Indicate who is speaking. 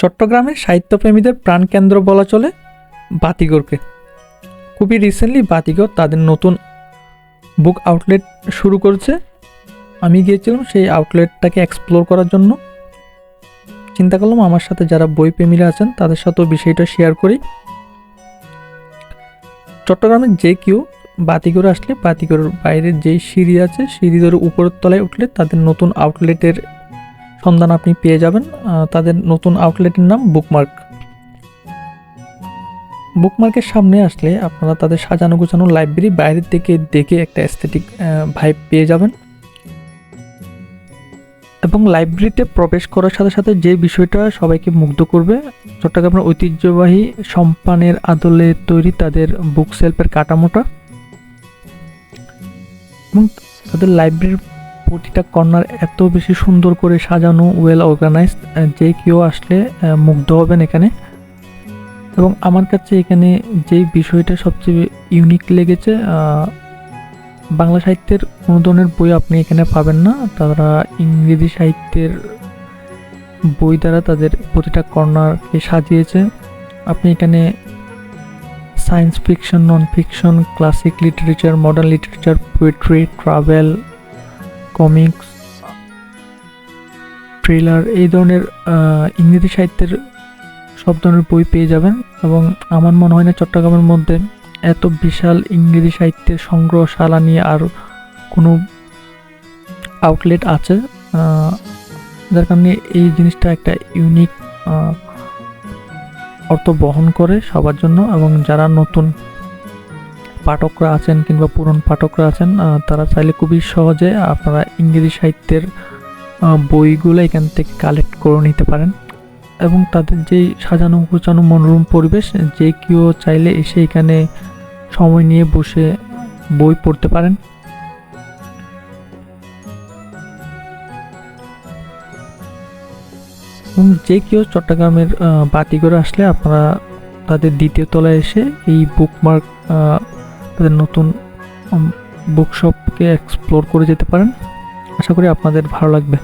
Speaker 1: চট্টগ্রামের সাহিত্যপ্রেমীদের প্রাণকেন্দ্র বলা চলে বাতিগরকে। খুবই রিসেন্টলি বাতিগর তাদের নতুন বুক আউটলেট শুরু করেছে। আমি গিয়েছিলাম সেই আউটলেটটাকে এক্সপ্লোর করার জন্য। চিন্তা করলাম আমার সাথে যারা বই প্রেমীরা আছেন, তাদের সাথেও বিষয়টা শেয়ার করি। চট্টগ্রামের যে কেউ বাতিগড়ে আসলে বাতিগড়ের বাইরে যেই সিঁড়ি আছে সিঁড়ি ধরে উপরের তলায় উঠলে তাদের নতুন আউটলেটের সন্ধান আপনি পেয়ে যাবেন তাদের নতুন আউটলেটের নাম বুকমার্ক বুকমার্কের সামনে আসলে আপনারা তাদের সাজানো গোছানো লাইব্রেরি বাইরের থেকে দেখে একটা অ্যাস্থেটিক ভাইব পেয়ে যাবেন। এবং লাইব্রেরিতে প্রবেশ করার সাথে সাথে যে বিষয়টা সবাইকে মুগ্ধ করবে, চট্টগ্রামের ঐতিহ্যবাহী সম্পানের আদলে তৈরি তাদের বুক সেলফের কাঠামোটা। এবং তাদের লাইব্রেরির প্রতিটা কর্নার এত বেশি সুন্দর করে সাজানো ওয়েল অর্গানাইজড যে কেউ আসলে মুগ্ধ হবেন এখানে। এবং আমার কাছে এখানে যেই বিষয়টা সবচেয়ে ইউনিক লেগেছে বাংলা সাহিত্যের কোনো ধরনের বই আপনি এখানে পাবেন না। তারা ইংরেজি সাহিত্যের বই দ্বারা তাদের প্রতিটা কর্নারকে সাজিয়েছে। আপনি এখানে science fiction non fiction classic literature modern literature poetry travel comics trailer এই ধরনের ইংরেজি সাহিত্যের সব ধরনের বই পেয়ে যাবেন এবং আমার মনে হয় না চট্টগ্রামের মধ্যে এত বিশাল ইংরেজি সাহিত্যের সংগ্রহশালা নিয়ে আর কোনো আউটলেট আছে যার কারণে এই জিনিসটা একটা ইউনিক অর্থ বহন করে সবার জন্য এবং যারা নতুন পাঠকরা আছেন কিংবা পুরন পাঠকরা আছেন তারা চাইলে খুবই সহজে আপনারা ইংরেজি সাহিত্যের বইগুলো এখান থেকে কালেক্ট করে নিতে পারেন। এবং তাদের যেই সাজানো গোছানো মনোরম পরিবেশ, যে কেউ চাইলে এসে এখানে সময় নিয়ে বসে বই পড়তে পারেন। এবং যে কেউ চট্টগ্রামের বাতিগড়ে আসলে আপনারা তাদের দ্বিতীয় তলায় এসে এই বুকমার্ক তাদের নতুন বুকশপকে এক্সপ্লোর করে যেতে পারেন। আশা করি আপনাদের ভালো লাগবে।